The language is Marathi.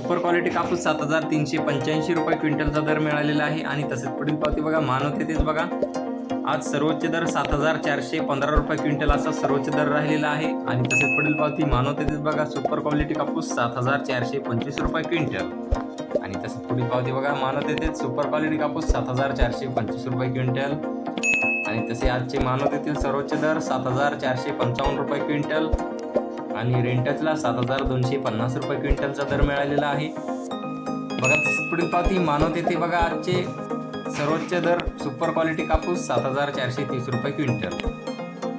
सुपर क्वालिटी कापूस सात हजार तीनशे पंच्याऐंशी रुपये क्विंटलचा दर मिळालेला आहे. आणि तसेच पुढील पावती बघा मानव तेच बघा. आज सर्वोच्च दर सात हजार चारशे पंधरा रुपये क्विंटल असा सर्वोच्च दर राहिलेला आहे. आणि तसेच पुढील पावती मानव तेच बघा सुपर क्वालिटी कापूस सात हजार चारशे पंचवीस रुपये क्विंटल. आणि तसेच पुढील पावती बघा मानव तेच सुपर क्वालिटी कापूस सात हजार चारशे पंचवीस रुपये क्विंटल. आणि तसे आजचे मानवतेतील सर्वोच्च दर सात हजार चारशे पंचावन्न रुपये क्विंटल. आणि रेंटचला सात हजार दोनशे पन्नास रुपये क्विंटलचा दर मिळालेला आहे. बघा पुढील पावती मानव येथे बघा आजचे सर्वोच्च दर सुपर क्वालिटी कापूस सात हजार चारशे तीस रुपये क्विंटल.